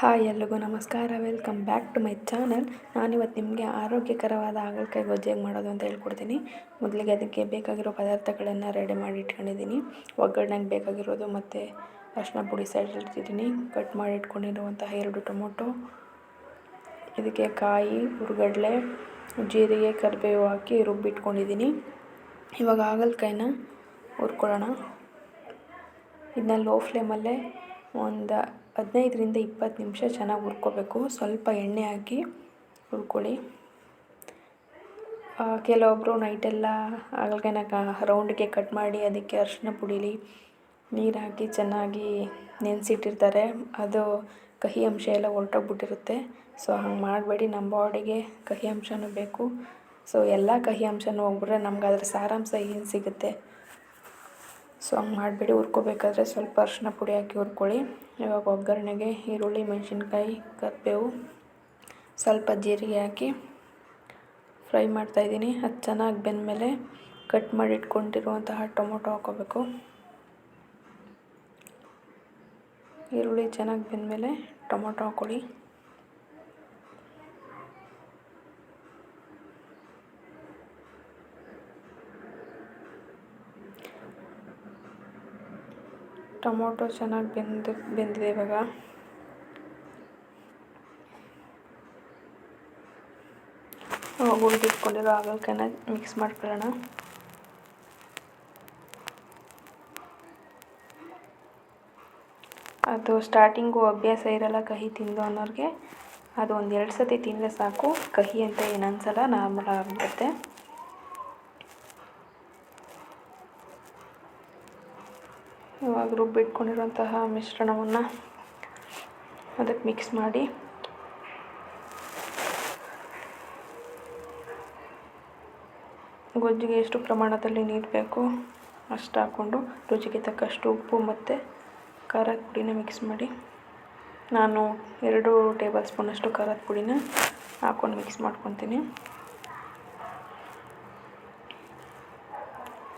Hi ಎಲ್ರಿಗೂ ನಮಸ್ಕಾರ. Welcome back to my channel. ನಾನಿವತ್ತು ನಿಮಗೆ ಆರೋಗ್ಯಕರವಾದ ಹಾಗಲಕಾಯಿ ಗೊಜ್ಜು ಹೇಗೆ ಮಾಡೋದು ಅಂತ ಹೇಳ್ಕೊಡ್ತೀನಿ. ಮೊದಲಿಗೆ ಅದಕ್ಕೆ ಬೇಕಾಗಿರೋ ಪದಾರ್ಥಗಳನ್ನು ರೆಡಿ ಮಾಡಿ ಇಟ್ಕೊಂಡಿದ್ದೀನಿ. ಒಗ್ಗರಣೆಗೆ ಬೇಕಾಗಿರೋದು ಮತ್ತು ಅರಿಶಿನ ಪುಡಿ ಸೈಡ್ ಇಡ್ತಿದ್ದೀನಿ ಕಟ್ ಮಾಡಿ ಇಟ್ಕೊಂಡಿರುವಂತಹ ಎರಡು ಟೊಮೊಟೊ. ಇದಕ್ಕೆ ಕಾಯಿ, ಹುರ್ಗಡ್ಲೆ, ಜೀರಿಗೆ, ಕರಿಬೇವು ಹಾಕಿ ರುಬ್ಬಿಟ್ಕೊಂಡಿದ್ದೀನಿ. ಇವಾಗ ಹಾಗಲಕಾಯಿನ ಹುರ್ಕೊಳ್ಳೋಣ. ಇದನ್ನ ಲೋ ಫ್ಲೇಮಲ್ಲೇ ಒಂದು ಹದಿನೈದರಿಂದ ಇಪ್ಪತ್ತು ನಿಮಿಷ ಚೆನ್ನಾಗಿ ಹುರ್ಕೊಬೇಕು. ಸ್ವಲ್ಪ ಎಣ್ಣೆ ಹಾಕಿ ಹುರ್ಕೊಳ್ಳಿ. ಕೆಲವೊಬ್ಬರು ನೈಟೆಲ್ಲ ಹಾಗಲಕಾಯಿನ ರೌಂಡಿಗೆ ಕಟ್ ಮಾಡಿ ಅದಕ್ಕೆ ಅರಿಶಿನ ಪುಡೀಲಿ ನೀರು ಹಾಕಿ ಚೆನ್ನಾಗಿ ನೆನೆಸಿಟ್ಟಿರ್ತಾರೆ. ಅದು ಕಹಿ ಅಂಶ ಎಲ್ಲ ಹೊರ್ಟೋಗ್ಬಿಟ್ಟಿರುತ್ತೆ. ಸೊ ಹಂಗೆ ಮಾಡಬೇಡಿ. ನಮ್ಮ ಬಾಡಿಗೆ ಕಹಿ ಅಂಶನೂ ಬೇಕು. ಸೊ ಎಲ್ಲ ಕಹಿ ಅಂಶನೂ ಹೋಗ್ಬಿಟ್ರೆ ನಮ್ಗೆ ಅದ್ರ ಸಾರಾಂಶ ಏನು ಸಿಗುತ್ತೆ? ಸೊ ಹಂಗೆ ಮಾಡಬೇಡಿ, ಹುರ್ಕೋಬೇಕಾದ್ರೆ ಸ್ವಲ್ಪ ಅರಿಶಿನ ಪುಡಿ ಹಾಕಿ ಹುರ್ಕೊಳ್ಳಿ. ಇವಾಗ ಒಗ್ಗರಣೆಗೆ ಈರುಳ್ಳಿ, ಮೆಣಸಿನ್ಕಾಯಿ, ಕರಿಬೇವು, ಸ್ವಲ್ಪ ಜೀರಿಗೆ ಹಾಕಿ ಫ್ರೈ ಮಾಡ್ತಾಯಿದ್ದೀನಿ ಅದು ಚೆನ್ನಾಗಿ ಬೆಂದಮೇಲೆ ಕಟ್ ಮಾಡಿ ಇಟ್ಕೊಂಡಿರುವಂತಹ ಟೊಮೊಟೊ ಹಾಕೋಬೇಕು. ಈರುಳ್ಳಿ ಚೆನ್ನಾಗಿ ಬೆಂದಮೇಲೆ ಟೊಮೊಟೊ ಹಾಕ್ಕೊಳ್ಳಿ ಟೊಮೊಟೊ ಚೆನ್ನಾಗಿ ಬೆಂದು, ಬೆಂದಿದೆ ಇವಾಗ. ಉಳಿದಿಟ್ಕೊಂಡಿರೋ ಹಾಗಲಕಾಯಿನ ಮಿಕ್ಸ್ ಮಾಡ್ಕೊಳ್ಳೋಣ. ಅದು ಸ್ಟಾರ್ಟಿಂಗು ಅಭ್ಯಾಸ ಇರಲ್ಲ ಕಹಿ ತಿಂದು ಅನ್ನೋರಿಗೆ. ಅದು ಒಂದು ಎರಡು ಸತಿ ತಿಂದರೆ ಸಾಕು. ಕಹಿ ಅಂತ ಏನು ಅನ್ಸಲ್ಲ ನಾರ್ಮಲ್ ಆಗಿಬಿಡುತ್ತೆ ಇವಾಗ ರುಬ್ಬಿಟ್ಕೊಂಡಿರುವಂತಹ ಮಿಶ್ರಣವನ್ನು ಅದಕ್ಕೆ ಮಿಕ್ಸ್ ಮಾಡಿ. ಗೊಜ್ಜಿಗೆ ಎಷ್ಟು ಪ್ರಮಾಣದಲ್ಲಿ ನೀರು ಬೇಕು ಅಷ್ಟು ಹಾಕ್ಕೊಂಡು ರುಚಿಗೆ ತಕ್ಕಷ್ಟು ಉಪ್ಪು ಮತ್ತು ಖಾರದ ಪುಡಿನ ಮಿಕ್ಸ್ ಮಾಡಿ. ನಾನು ಎರಡು ಟೇಬಲ್ ಸ್ಪೂನಷ್ಟು ಖಾರದ ಪುಡಿನ ಹಾಕ್ಕೊಂಡು ಮಿಕ್ಸ್ ಮಾಡ್ಕೊತೀನಿ.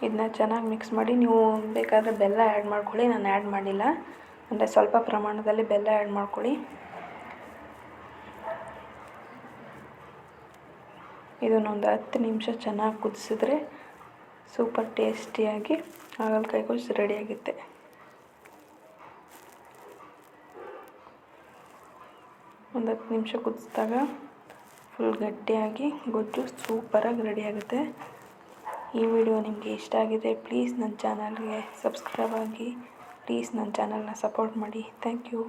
ಇದನ್ನ ಚೆನ್ನಾಗಿ ಮಿಕ್ಸ್ ಮಾಡಿ ನೀವು ಬೇಕಾದರೆ ಬೆಲ್ಲ ಆ್ಯಡ್ ಮಾಡ್ಕೊಳ್ಳಿ, ನಾನು ಆ್ಯಡ್ ಮಾಡಿಲ್ಲ. ಅಂದರೆ ಸ್ವಲ್ಪ ಪ್ರಮಾಣದಲ್ಲಿ ಬೆಲ್ಲ ಆ್ಯಡ್ ಮಾಡ್ಕೊಳ್ಳಿ. ಇದನ್ನೊಂದು ಹತ್ತು ನಿಮಿಷ ಚೆನ್ನಾಗಿ ಕುದಿಸಿದ್ರೆ ಸೂಪರ್ ಟೇಸ್ಟಿಯಾಗಿ ಹಾಗಲಕಾಯಿ ಗೊಜ್ಜು ರೆಡಿಯಾಗುತ್ತೆ ಒಂದು ಹತ್ತು ನಿಮಿಷ ಕುದಿಸಿದಾಗ ಫುಲ್ ಗಟ್ಟಿಯಾಗಿ ಗೊಜ್ಜು ಸೂಪರಾಗಿ ರೆಡಿಯಾಗುತ್ತೆ ಈ ವಿಡಿಯೋ ನಿಮಗೆ ಇಷ್ಟ ಆಗಿದೆ, ಪ್ಲೀಸ್ ನನ್ನ ಚಾನಲ್ಗೆ ಸಬ್ಸ್ಕ್ರೈಬ್ ಆಗಿ, ಪ್ಲೀಸ್ ನನ್ನ ಚಾನಲ್ನ ಸಪೋರ್ಟ್ ಮಾಡಿ. Thank you.